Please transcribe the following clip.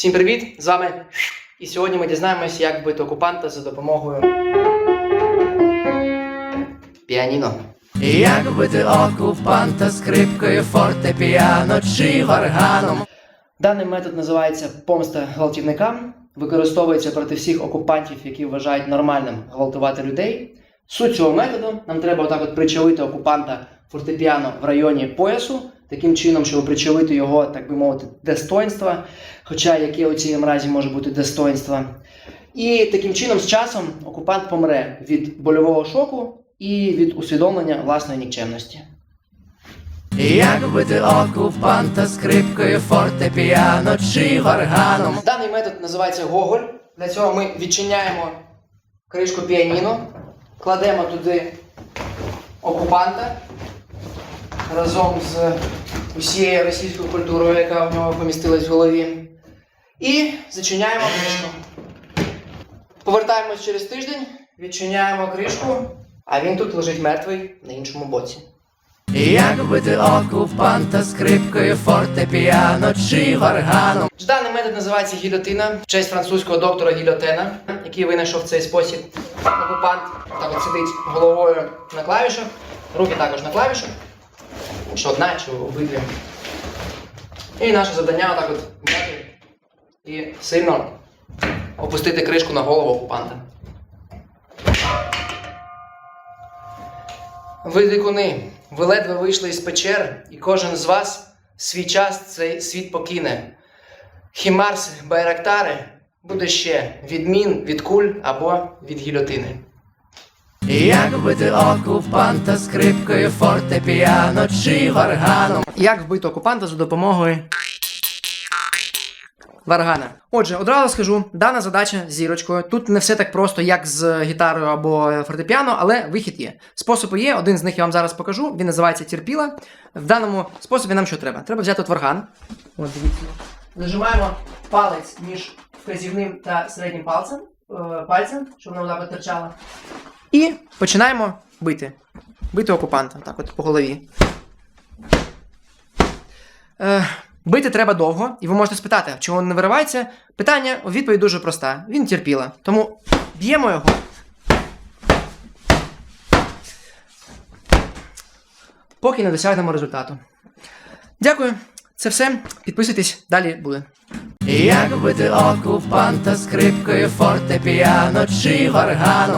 Всім привіт! З вами і сьогодні ми дізнаємося, як вбити окупанта за допомогою піаніно. Як вбити окупанта скрипкою, фортепіано чи варганом? Даний метод називається помста гвалтівникам. Використовується проти всіх окупантів, які вважають нормальним гвалтувати людей. Суть цього методу нам треба отак от причалити окупанта фортепіано в районі поясу, таким чином, щоб причалити його, так би мовити, достоинства. Хоча яке у цій разі може бути достоинство. І таким чином з часом окупант помре від больового шоку і від усвідомлення власної нікчемності. Як вбити окупанта скрипкою, фортепіано чи варганом? Даний метод називається Гоголь. Для цього ми відчиняємо кришку піаніно, кладемо туди окупанта разом з усією російською культурою, яка в нього помістилась в голові. І зачиняємо кришку. Повертаємось через тиждень, відчиняємо кришку, а він тут лежить мертвий на іншому боці. Як вбити окупанта скрипкою, фортепіано чи варганом? Даний метод називається гільотина в честь французького доктора Гільотена, який винайшов цей спосіб. Окупант так от сидить головою на клавішах, руки також на клавішах. Чи одна, чи обидві. І наше завдання отак от взяти і сильно опустити кришку на голову окупанта. Ви дикуни, ви ледве вийшли із печер, і кожен з вас свій час цей світ покине. Хімарс Байрактари буде ще від мін, від куль або від гільотини. Як вбити окупанта скрипкою, фортепіано чи варганом? Як вбити окупанта за допомогою Варгана. Отже, одразу скажу, дана задача зірочкою. Тут не все так просто, як з гітарою або фортепіано, але вихід є. Способи є, один з них я вам зараз покажу. Він називається терпіла. В даному способі нам що треба? Треба взяти от варган. От дивіться. Нажимаємо палець між вказівним та середнім пальцем, е, пальцем, щоб воно так от торчало. І починаємо бити. Бити окупанта, так от по голові. Е, бити треба довго, і ви можете спитати, чому він не виривається. Питання, відповідь дуже проста. Він терпіла. Тому б'ємо його. Поки не досягнемо результату. Дякую. Це все. Підписуйтесь, далі буде. Як вбити окупанта скрипкою, фортепіано чи варганом?